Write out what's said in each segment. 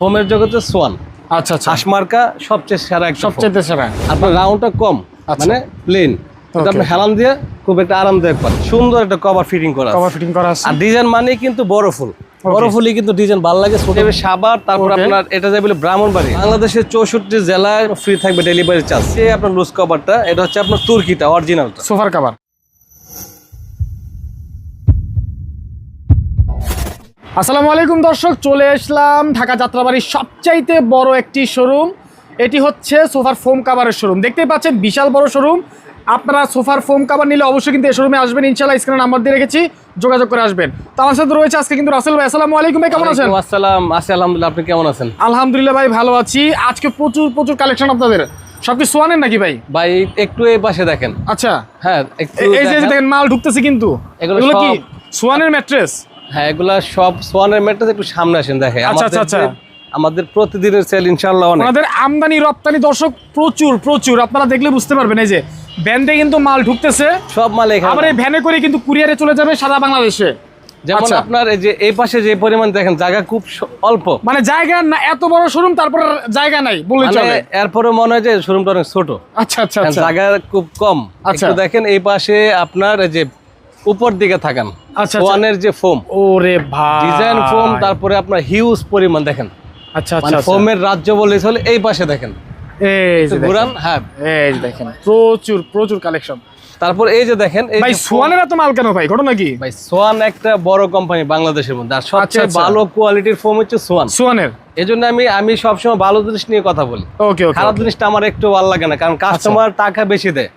ফোমের জগতে সোয়ান। আচ্ছা আচ্ছা। হাঁসমার্কা সবচেয়ে সেরা সবচেয়ে সেরা। আপনার রাউন্ডটা কম আচ্ছা। মানে প্লেন এটা আপনি হেলান দিয়ে খুব একটা আরামদায়ক পান। সুন্দর একটা কভার ফিটিং করা কভার ফিটিং করা আছে। আর ডিজাইন মানে কিন্তু বড় ফুল। বড় ফুলই কিন্তু ডিজাইন ভালো লাগে ছোট সাবার তারপর আপনার এটা যাবে ব্রাহ্মণবাড়ি। বাংলাদেশের চৌষট্টি জেলায় ফ্রি থাকবে ডেলিভারি চার্জ এই আপনার লুজ কভারটা এটা হচ্ছে আপনার তুর্কিটা অরিজিনালটা সোফার কাভার আসসালামু আলাইকুম দর্শক চলে আসলাম ঢাকা যাত্রাবাড়ির সবচাইতে বড় একটি শোরুম। এটি হচ্ছে সোফার ফোম কাভারের শোরুম। দেখতেই পাচ্ছেন বিশাল বড় শোরুম। আপনারা সোফার ফোম কাভার নিলে অবশ্যই কিন্তু এই শোরুমে আসবেন। ইনশাল্লাহ স্ক্রিনে নাম্বার দিয়ে রেখেছি যোগাযোগ করে আসবেন। তো আমার সাথে রয়েছে আজকে কিন্তু রাসেল ভাই। আসসালামু আলাইকুম ভাই কেমন আছেন? আসসালাম। আছি আলহামদুলিল্লাহ আপনি কেমন আছেন? আলহামদুলিল্লাহ ভাই ভালো আছি। আজকে প্রচুর প্রচুর কালেকশন আপনাদের। সব কি সোয়ানের নাকি ভাই? ভাই একটু এই পাশে দেখেন। আচ্ছা। হ্যাঁ এই যে দেখেন মাল ঢুকতেছে কিন্তু। এগুলো কি? সোয়ানের ম্যাট্রেস হ্যাঁ এগুলা সব সোয়ানের একটু সামনে আসেন দেখে আচ্ছা, আমাদের আচ্ছা, আচ্ছা। আমাদের প্রতিদিনের সেল ইনশাআল্লাহ অনেক। আমাদের আমদানি রপ্তানি দর্শক প্রচুর প্রচুর। আপনারা দেখলে বুঝতে পারবেন এই যে ভ্যানে কিন্তু মাল ঢুকতেছে। সব মাল এখানে। আবার এই ভ্যানে করে কিন্তু কুরিয়ারে চলে যাবে সারা বাংলাদেশে। যেমন। আপনার এই যে এই পাশে যে পরিমাণ দেখেন জায়গা খুব অল্প। মানে জায়গা না এত বড় শোরুম তারপর জায়গা নাই বলে মানে চলে। এরপরে মনে হয় যে শোরুমটা অনেক ছোট। আচ্ছা আচ্ছা আচ্ছা। জায়গা খুব কম। আচ্ছা। দেখেন এই পাশে আপনার এই যে উপর দিকে থাকান। আচ্ছা, ওয়ানের যে ফোম। ওরে ভাই। ডিজাইন ফোম তারপরে আপনার হিউজ পরিমাণ দেখেন। আচ্ছা মানে আচ্ছা। আচ্ছা। ফোমের রাজ্য বলে চলে এই পাশে দেখেন। এই যে ঘুরান হ্যাঁ। এই দেখেন প্রচুর প্রচুর কালেকশন। তারপর এই যে দেখেন ভাই সোয়ানের এত মাল কেন ভাই? ঘটনা কি? ভাই সোয়ান একটা বড় কোম্পানি বাংলাদেশের মধ্যে আর সবচেয়ে আচ্ছা। ভালো কোয়ালিটির ফোম হচ্ছে সোয়ান। সোয়ানের? আমি আমি সবসময় ভালো জিনিস নিয়ে কথা বলি। ওকে খারাপ জিনিসটা আমার একটু ভালো লাগে না কারণ কাস্টমার টাকা বেশি দেয়।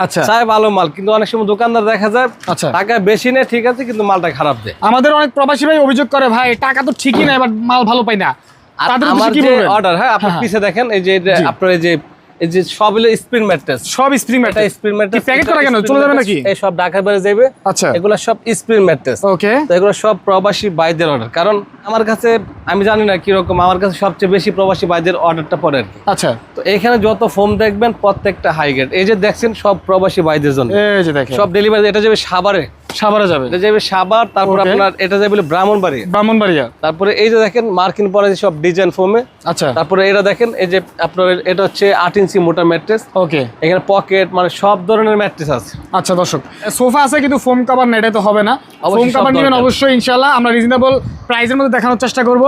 আচ্ছা। চায় ভালো মাল কিন্তু অনেক সময় দোকানদার দেখা যায় আচ্ছা। টাকা বেশি নেয় ঠিক আছে কিন্তু মালটা খারাপ দেয়। আমাদের অনেক প্রবাসী ভাই অভিযোগ করে ভাই টাকা তো ঠিকই না মাল ভালো পাই না। আর আমার যে অর্ডার হ্যাঁ আপনার হ্যাঁ, পিছে দেখেন এই যে আপনার এই যে এই যে সব হলো স্প্রিন ম্যাট্রেস সব spring mattress spring mattress packet করা কেন? চলে যাবে নাকি? এই সব ঢাকা বাইরে যাবে আচ্ছা। এগুলো সব স্প্রিন ম্যাট্রেস ওকে। তো এগুলো সব প্রবাসী বাইদের অর্ডার কারণ আমার কাছে আমি জানি না কীরকম আমার কাছে সবচেয়ে বেশি প্রবাসী বাইদের অর্ডারটা পড়ে আর আচ্ছা। তো এখানে যত ফোম দেখবেন প্রত্যেকটা হাই গ্রেড এই যে দেখছেন সব প্রবাসী বাইদের জন্য। এই যে দেখেন। সব ডেলিভারি এটা যাবে সাভারে সাভারে যাবে এটা যাবে সাভার তারপর আপনার এটা যাবে ব্রাহ্মণবাড়ি ব্রাহ্মণবাড়িয়া। তারপরে এই যে দেখেন মার্কিন পরে সব ডিজাইন ফোমে আচ্ছা। তারপরে এটা দেখেন এই যে আপনার এটা হচ্ছে আট ইঞ্চি মোটা ম্যাট্রেস। ওকে এখানে পকেট মানে সব ধরনের ম্যাট্রেস আছে। আচ্ছা দর্শক সোফা আছে কিন্তু ফোম কাভার নেটে তো হবে না। অবশ্যই ফোম কাভার নেবেন অবশ্যই ইনশাল্লাহ আমরা রিজনেবল প্রাইসের মধ্যে দেখানোর চেষ্টা করব।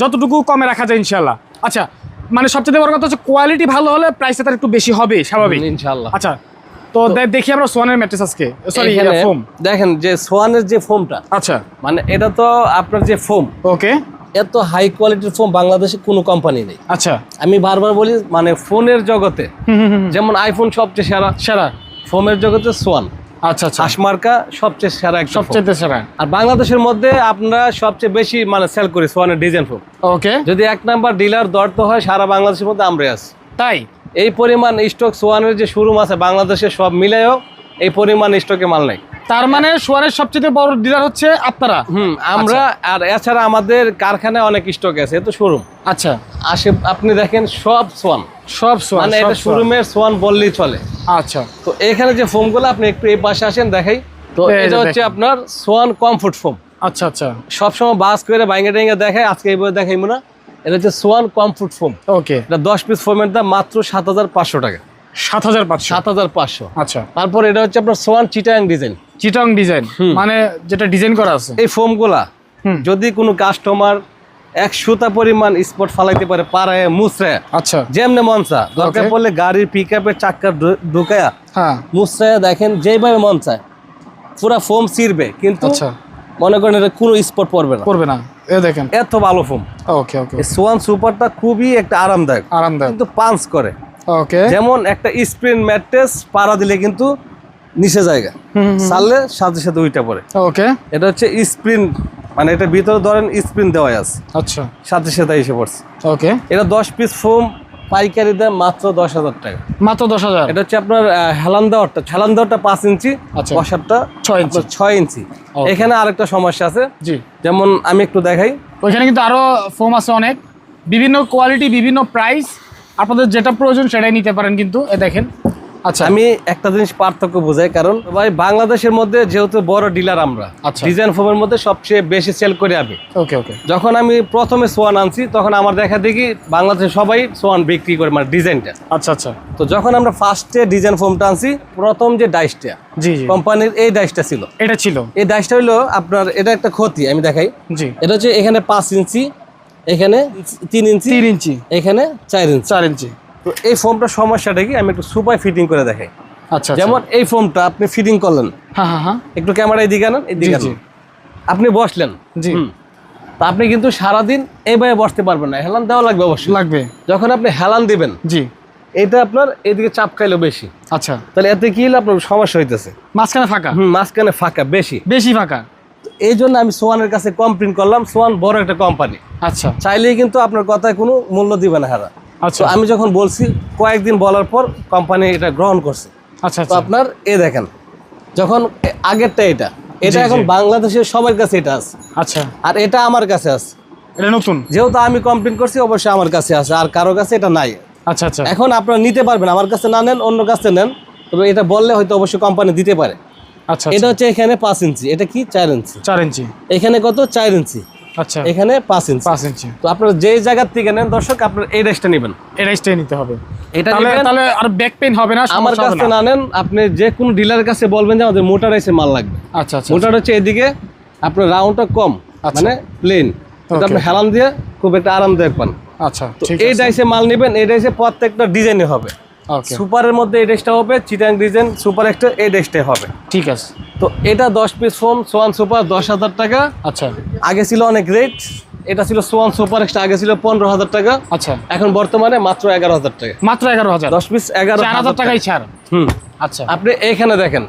যতটুকু কমে রাখা যায় ইনশাল্লাহ আচ্ছা মানে সবচেয়ে বড় কথা হচ্ছে কোয়ালিটি ভালো হলে প্রাইসটা তার একটু বেশি হবে স্বাভাবিক। ইনশাল্লাহ আচ্ছা তো দেখি আমরা সোয়ানের ম্যাট্রেস আজকে। Sorry foam. দেখেন যে সোয়ানের যে ফোমটা আচ্ছা। মানে এটা তো আপনার যে ফোম ওকে। এত হাই কোয়ালিটির ফোম বাংলাদেশে কোনো কোম্পানি নেই। আচ্ছা। আমি বারবার বলি মানে ফোনের জগতে যেমন আইফোন সবচেয়ে সেরা সেরা। ফোমের জগতে সোয়ান। আচ্ছা আচ্ছা। হাসমার্কা সবচেয়ে সেরা সবচেয়ে সেরা। আর বাংলাদেশের মধ্যে আপনারা সবচেয়ে বেশি মানে সেল করি সোয়ানের ডিজাইন ফোম। ওকে। যদি এক নাম্বার ডিলার দর্ত হয় সারা বাংলাদেশের মধ্যে আমরা আছি। তাই? এই পরিমাণ স্টক সোয়ানের যে শোরুম আছে বাংলাদেশে সব মিলেও এই পরিমাণ স্টকে মাল নেই। তার মানে সোয়ানের সবচেয়ে বড় ডিলার হচ্ছে আপনারা? হুম আমরা আর এছাড়া আমাদের কারখানায় অনেক স্টক আছে তো শোরুম আচ্ছা। আসে আপনি দেখেন সব সোয়ান। সব সোয়ান মানে এটা শোরুমের সোয়ান বললেই চলে। আচ্ছা। তো এখানে যে ফোমগুলো আপনি একটু এই পাশে আসেন দেখাই। তো এটা হচ্ছে আপনার সোয়ান কমফোর্ট ফোম আচ্ছা আচ্ছা। সবসময় বাস করে বাইঙ্গা টাইঙ্গা দেখায় আজকে এই বই দেখাইবো না। এটা হচ্ছে সোয়ান কমফোর্ট ফোম। ওকে এটা দশ পিস ফোমের দাম মাত্র সাত হাজার পাঁচশো টাকা। সাত হাজার পাঁচশো? সাত হাজার পাঁচশো। আচ্ছা। তারপর এটা হচ্ছে আপনার সোয়ান চিটাং ডিজাইন। চিটাং ডিজাইন? মানে যেটা ডিজাইন করা আছে? এই ফোমগুলা যদি কোনো কাস্টমার এক সুতা পরিমাণ স্পট ফালাইতে পারে পাড়ায় মুসরায় আচ্ছা। যেমনে মনসা দরকার পড়লে গাড়ির পিক আপের চাক্কা ঢুকায়া হ্যাঁ। মুসরায় দেখেন যেভাবে মন চায়। পুরা ফোম ছিঁড়বে কিন্তু আচ্ছা। মনে করেন এটা কোনো স্পট পড়বে না। করবে না। এ দেখেন। এত ভালো ফোম ওকে ওকে সোয়ান সুপারটা খুবই একটা আরামদায়ক। আরামদায়ক। কিন্তু পাঞ্চ করে। ওকে যেমন একটা স্প্রিন ম্যাট্রেস পাড়া দিলে কিন্তু নিচে জায়গা। চাললে সাথে সাথে উইটা পড়ে। ওকে এটা হচ্ছে স্প্রিন মানে এটা ভিতরে ধরেন স্প্রিন দেওয়া আছে। আচ্ছা। সাথে সাথে এসে পড়ছে। ওকে এটা দশ পিস ফোম পাইকারি দাম মাত্র দশ হাজার টাকা। মাত্র দশ হাজার? এটা হচ্ছে আপনার হেলান দেওয়ারটা। হেলান দেওয়ারটা পাঁচ ইঞ্চি আচ্ছা। বসারটা ছয় ইঞ্চি। ছয় ইঞ্চি। এখানে আরেকটা সমস্যা আছে। জি। যেমন আমি একটু দেখাই। ওইখানে কিন্তু আরও ফোম আছে অনেক। বিভিন্ন কোয়ালিটি বিভিন্ন প্রাইস আপনাদের যেটা প্রয়োজন সেটাই নিতে পারেন কিন্তু এ দেখেন। আচ্ছা। আমি একটা জিনিস পার্থক্য বোঝাই কারণ ভাই বাংলাদেশের মধ্যে যেহেতু বড় ডিলার আমরা আচ্ছা। ডিজাইন ফোমের মধ্যে সবচেয়ে বেশি সেল করে আমি। ওকে ওকে যখন আমি প্রথমে সোয়ান আনছি তখন আমার দেখা দেখি বাংলাদেশে সবাই সোয়ান বিক্রি করে মানে ডিজাইনটা আচ্ছা আচ্ছা। তো যখন আমরা ফার্স্টে ডিজাইন ফোমটা আনছি প্রথম যে ডাইসটা জি জি। কোম্পানির এই ডাইসটা ছিল। এটা ছিল। এই ডাইসটা হলো আপনার এটা একটা ক্ষতি আমি দেখাই। জি। এটা হচ্ছে এখানে পাঁচ ইঞ্চি এখানে তিন ইঞ্চি তিন ইঞ্চি। এখানে চার ইঞ্চি। চার ইঞ্চি। তো এই ফোমটার সমস্যাটা কি? আমি একটু সুপার ফিটিং করে দেখাই। আচ্ছা যেমন যেমন এই ফোমটা আপনি ফিটিং করলেন। হ্যাঁ হ্যাঁ হ্যাঁ। একটু ক্যামেরা এদিকে আনেন এদিকে। আনেন। আপনি বসলেন। জি। তা আপনি কিন্তু সারাদিন এইভাবে বসতে পারবেন না। হেলান দেওয়া লাগবে অবশ্যই। লাগবে। যখন আপনি হেলান দিবেন জি। এটা আপনার এদিকে চাপ খাইলো বেশি। আচ্ছা। তাহলে এতে কি হলো? আপনার সমস্যা হইতেছে। মাঝখানে ফাঁকা? হুম মাঝখানে ফাঁকা বেশি। বেশি ফাঁকা? এই জন্য আমি সোয়ানের কাছে কমপ্লেন করলাম সোয়ান বড় একটা কোম্পানি আচ্ছা। চাইলেই কিন্তু আপনার কথায় কোনো মূল্য দিবে না হারা। আচ্ছা আমি যখন বলছি কয়েকদিন বলার পর কোম্পানি এটা গ্রহণ করছে। আচ্ছা তো আচ্ছা। আপনার এ দেখেন যখন আগেরটা এটা এটা এখন বাংলাদেশের সবার কাছে এটা আছে। আচ্ছা। আর এটা আমার কাছে আছে। এটা নতুন? যেহেতু আমি কমপ্লেন করছি অবশ্যই আমার কাছে আছে আর কারও কাছে এটা নাই। আচ্ছা আচ্ছা। এখন আপনারা নিতে পারবেন আমার কাছে না নেন অন্য কাছে নেন। তবে এটা বললে হয়তো অবশ্যই কোম্পানি দিতে পারে। আচ্ছা। এটা হচ্ছে এখানে পাঁচ ইঞ্চি এটা কি? চার ইঞ্চি। চার ইঞ্চি। এখানে কত? চার ইঞ্চি। আচ্ছা। এখানে পাঁচ ইঞ্চি। পাঁচ ইঞ্চি। তো আপনারা জায়গার থেকে নেন দর্শক আপনার এই ড্রেসটা নেবেন। এটাই স্টে নিতে হবে। এটা তাহলে আর ব্যাক পেইন হবে না আমার কাছে না। নেন আপনি যে কোনো ডিলারের কাছে বলবেন যে আমাদের মোটার এসে মাল লাগবে। আচ্ছা আচ্ছা। মোটার হচ্ছে এদিকে আপনার রাউন্ডটা কম আচ্ছা। মানে প্লেন. আপনি হেলান দিয়ে খুব একটা আরামদায়ক পান। আচ্ছা এই ডাইসে মাল নেবেন এই ডাইসে প্রত্যেকটা ডিজাইনে হবে। সুপারের মধ্যে এই ড্রেসটা হবে চিটাং ডিজাইন সুপার একটা এই ড্রেসটাই হবে। ঠিক আছে। তো এটা দশ পিস ফোন সোয়ান সুপার দশ হাজার টাকা। আচ্ছা। আগে ছিল অনেক রেট এটা ছিল সোয়ান সুপার এক্সট্রা আগে ছিল পনেরো হাজার টাকা। আচ্ছা। এখন বর্তমানে মাত্র এগারো হাজার টাকা। মাত্র এগারো হাজার। দশ পিস এগারো হাজার টাকাই ছাড়। হুম। আচ্ছা। আপনি এখানে দেখেন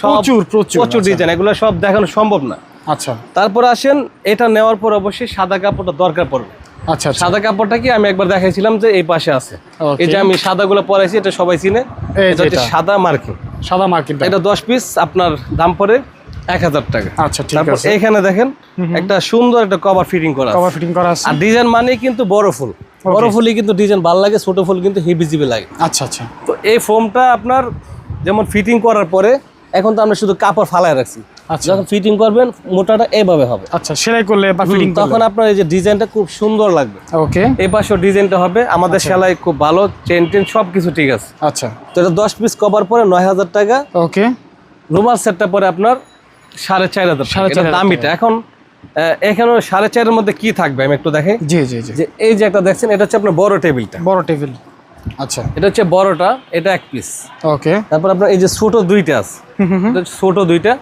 প্রচুর, প্রচুর, প্রচুর আচ্ছা। ডিজাইন এগুলো সব দেখানো সম্ভব না। আচ্ছা। তারপর আসেন এটা নেওয়ার পর অবশ্যই সাদা কাপড়টা দরকার পড়বে। আচ্ছা আচ্ছা। সাদা কাপড়টা কি আমি একবার দেখাইছিলাম যে এই পাশে আছে। এই যে আমি সাদাগুলো পরাইছি এটা সবাই চিনে। এটা হচ্ছে সাদা মার্কিং। সাদা মার্কিনটা এটা দশ পিস আপনার দাম পড়ে এক হাজার টাকা। আচ্ছা ঠিক আছে। এইখানে দেখেন একটা সুন্দর একটা কভার ফিটিং করা কভার ফিটিং করা আছে। আর ডিজাইন মানে কিন্তু বড় ফুল। বড় ফুলই কিন্তু ডিজাইন ভালো লাগে ছোট ফুল কিন্তু হিবিজিবি লাগে। আচ্ছা আচ্ছা। তো এই ফোমটা আপনার যেমন ফিটিং করার পরে এখন তো আমরা শুধু কাপড় ফালায় রাখছি। যখন ফিটিং করবেন মোটাটা এইভাবে হবে। আচ্ছা সেলাই করলে বা ফিটিং তখন আপনার এই যে ডিজাইনটা খুব সুন্দর লাগবে। ওকে। এই পাশেও ডিজাইনটা হবে। আমাদের সেলাই খুব ভালো চেন টেন সব কিছু ঠিক আছে। আচ্ছা। তো এটা দশ পিস কভার পরে নয় হাজার টাকা। ওকে। রুমাল সেটটা পরে আপনার সাড়ে চার হাজার সাড়ে চার দামিটা। এখন এখানে সাড়ে চারের মধ্যে কি থাকবে? আমি একটু দেখাই। জি জি জি। যে এই যে একটা দেখছেন এটা হচ্ছে আপনার বড় টেবিলটা। বড় টেবিল। আচ্ছা। এটা হচ্ছে বড়টা এটা এক পিস ওকে। তারপর আপনার এই যে ছোট দুইটা আছে। ছোট দুইটা।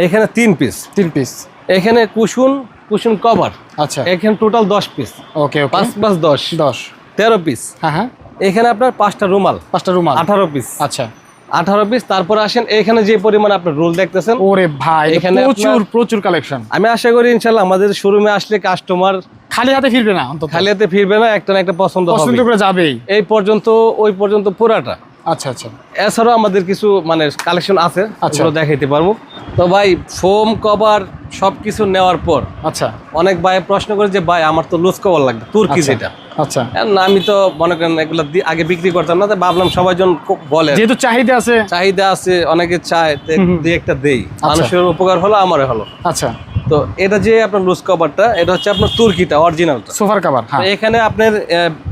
এখানে তিন পিস তিন পিস এখানে কুসুন কুসুন কভার আচ্ছা। এখানে টোটাল দশ পিস ওকে পাঁচ পাঁচ দশ। দশ। তেরো পিস হ্যাঁ হ্যাঁ। এখানে আপনার পাঁচটা রুমাল। পাঁচটা রুমাল। আঠারো পিস আচ্ছা। আঠারো পিস তারপর আসেন এখানে যে পরিমাণ আপনার রোল দেখতেছেন ওরে ভাই এখানে প্রচুর প্রচুর কালেকশন আমি আশা করি ইনশাল্লাহ আমাদের শোরুমে আসলে কাস্টমার খালি হাতে ফিরবে না খালি হাতে ফিরবে না একটা না একটা পছন্দ পছন্দ করে যাবেই। এই পর্যন্ত ওই পর্যন্ত পুরাটা। আচ্ছা আচ্ছা। এছাড়াও আমাদের কিছু মানে কালেকশন আছে আচ্ছা। দেখাইতে পারব। তো ভাই ফোম কভার সব কিছু নেওয়ার পর আচ্ছা। অনেক ভাই প্রশ্ন করে যে ভাই আমার তো লুজ কভার লাগবে তুর্কি আচ্ছা। যেটা। আচ্ছা। না আমি তো মনে করেন এগুলো আগে বিক্রি করতাম না ভাবলাম সবাই জন বলে। যেহেতু চাহিদা আছে। চাহিদা আছে অনেকে চায়। দুই একটা দেই। আচ্ছা। মানুষের উপকার হলো আমারও হলো। আচ্ছা। তো এটা যে আপনার লুজ কভারটা এটা হচ্ছে আপনার তুর্কিটা অরিজিনালটা সোফার কাভার হ্যাঁ। এখানে আপনার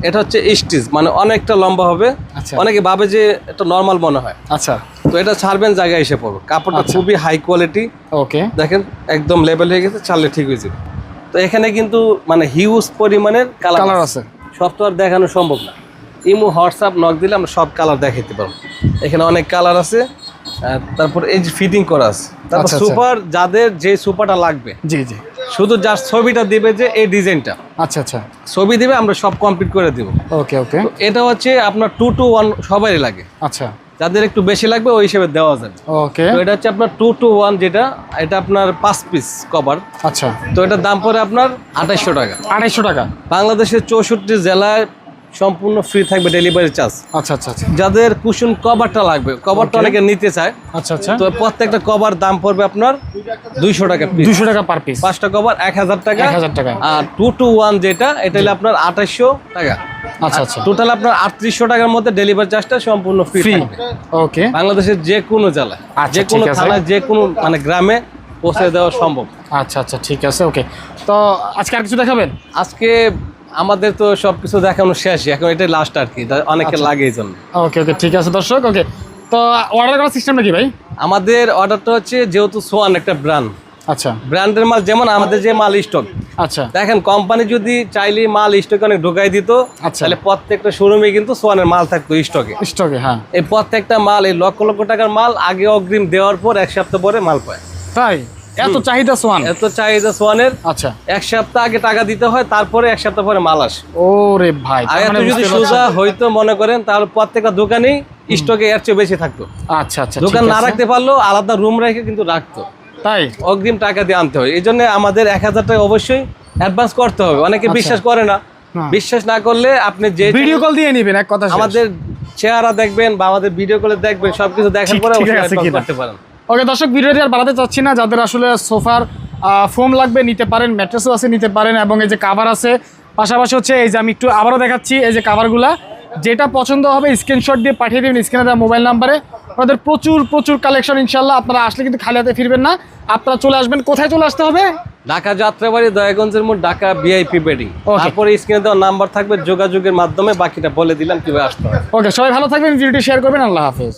এটা হচ্ছে স্টিচ মানে অনেকটা লম্বা হবে। আচ্ছা। অনেকে ভাবে যে এটা নর্মাল মনে হয়। আচ্ছা। তো এটা ছাড়বেন জায়গায় এসে পড়বে। কাপড়টা আচ্ছা। খুবই হাই কোয়ালিটি ওকে দেখেন একদম লেভেল হয়ে গেছে ছাড়লে ঠিক হয়ে যাবে। তো এখানে কিন্তু মানে হিউজ পরিমাণের কালার আছে। সব তো আর দেখানো সম্ভব না। ইমো হোয়াটসঅ্যাপ নক দিলে আমরা সব কালার দেখাইতে পারব। এখানে অনেক কালার আছে। তারপর এই যে ফিটিং করা আছে। তারপর আচ্ছা, আচ্ছা। সুপার যাদের যে সুপারটা লাগবে জি জি। শুধু যার ছবিটা দিবে যে এই ডিজাইনটা। আচ্ছা আচ্ছা। ছবি দিবে আমরা সব কমপ্লিট করে দিব। ওকে ওকে। এটা হচ্ছে আপনার টু টু ওয়ান সবারই লাগে। আচ্ছা। যাদের একটু বেশি লাগবে ওই হিসেবে দেওয়া যাবে। ওকে। তো এটা হচ্ছে আপনার টু টু ওয়ান যেটা এটা আপনার পাঁচ পিস কভার আচ্ছা। তো এটার দাম পড়ে আপনার আঠাইশশো টাকা। আড়াইশো টাকা। বাংলাদেশের চৌষট্টি জেলায় সম্পূর্ণ ফ্রি থাকবে ডেলিভারি চার্জ আচ্ছা আচ্ছা আচ্ছা। যাদের কুশন কভারটা লাগবে কভারটা অনেকে নিতে চায়। আচ্ছা আচ্ছা। তো প্রত্যেকটা কভার দাম পড়বে আপনার দুইশো টাকা। দুশো টাকা পার পিস পাঁচটা কভার এক হাজার টাকা। এক হাজার টাকা। আর টু টু ওয়ান যেটা এটা হলো আপনার আঠাশশো টাকা। আচ্ছা আচ্ছা। টোটাল আপনার আটত্রিশশো টাকার মধ্যে ডেলিভারি চার্জটা সম্পূর্ণ ফ্রি ওকে বাংলাদেশের যে কোনো জেলায় আচ্ছা, যে কোনো থানায় যে কোনো মানে গ্রামে পৌঁছে দেওয়া সম্ভব। আচ্ছা আচ্ছা ঠিক আছে ওকে তো আজকে আর কিছু দেখাবেন? আজকে আমাদের তো সবকিছু দেখানো শেষ এখন এটা লাস্ট আর কি অনেকে আচ্ছা। লাগে এই জন্য। ওকে ওকে ঠিক আছে দর্শক ওকে তো অর্ডার করার সিস্টেমটা কি ভাই? আমাদের অর্ডারটা হচ্ছে যেহেতু সোয়ান একটা ব্র্যান্ড আচ্ছা। ব্র্যান্ডের মাল যেমন আমাদের যে মাল স্টক আচ্ছা। দেখেন কোম্পানি যদি চাইলে মাল স্টকে অনেক ঢোকাই দিত আচ্ছা। তাহলে প্রত্যেকটা শোরুমে কিন্তু সোয়ানের মাল থাকতো স্টকে স্টকে হ্যাঁ। এই প্রত্যেকটা মাল এই লক্ষ লক্ষ টাকার মাল আগে অগ্রিম দেওয়ার পর এক সপ্তাহ পরে মাল পায়। তাই? এত চাহিদা সোয়ান? এত চাহিদা সোয়ানের। আচ্ছা। এক সপ্তাহ আগে টাকা দিতে হয় তারপরে এক সপ্তাহ পরে মাল আসে। ভাই আর এত মানে যদি সোজা হইতো মনে করেন তাহলে প্রত্যেকটা দোকানেই স্টকে এর চেয়ে বেশি থাকতো। আচ্ছা আচ্ছা দোকান না রাখতে পারলেও আলাদা রুম রেখে কিন্তু রাখতো। তাই? অগ্রিম টাকা দিয়ে আনতে হয়। এই জন্য আমাদের এক হাজার টাকা অবশ্যই অ্যাডভান্স করতে হবে। অনেকে আচ্ছা। বিশ্বাস করে না। হ্যাঁ। বিশ্বাস না করলে আপনি যে ভিডিও কল দিয়ে নিবেন এক কথা। আমাদের চেহারা দেখবেন বা আমাদের ভিডিও কলে দেখবেন সবকিছু দেখার পরে। করতে পারেন। ওকে দর্শক ভিডিওটি আর বাড়াতে চাচ্ছি না। যাদের আসলে সোফার ফোম লাগবে নিতে পারেন ম্যাট্রেসও আছে নিতে পারেন এবং এই যে কাভার আছে পাশাপাশি হচ্ছে এই যে আমি একটু আবারও দেখাচ্ছি এই যে কাভারগুলা যেটা পছন্দ হবে স্ক্রিনশট দিয়ে পাঠিয়ে দেবেন স্ক্রিনে দেওয়া মোবাইল নাম্বারে আপনাদের প্রচুর প্রচুর কালেকশন ইনশাল্লাহ আপনারা আসলে কিন্তু খালি হাতে ফিরবেন না। আপনারা চলে আসবেন। কোথায় চলে আসতে হবে? ঢাকা যাত্রাবাড়ি দয়াগঞ্জের মোট ঢাকা ভিআইপি বেডিং. তারপরে স্ক্রিনে দেওয়া নাম্বার থাকবে যোগাযোগের মাধ্যমে। বাকিটা বলে দিলাম কীভাবে আসতে হবে ওকে সবাই ভালো থাকবেন ভিডিওটি শেয়ার করবেন। আল্লাহ হাফেজ।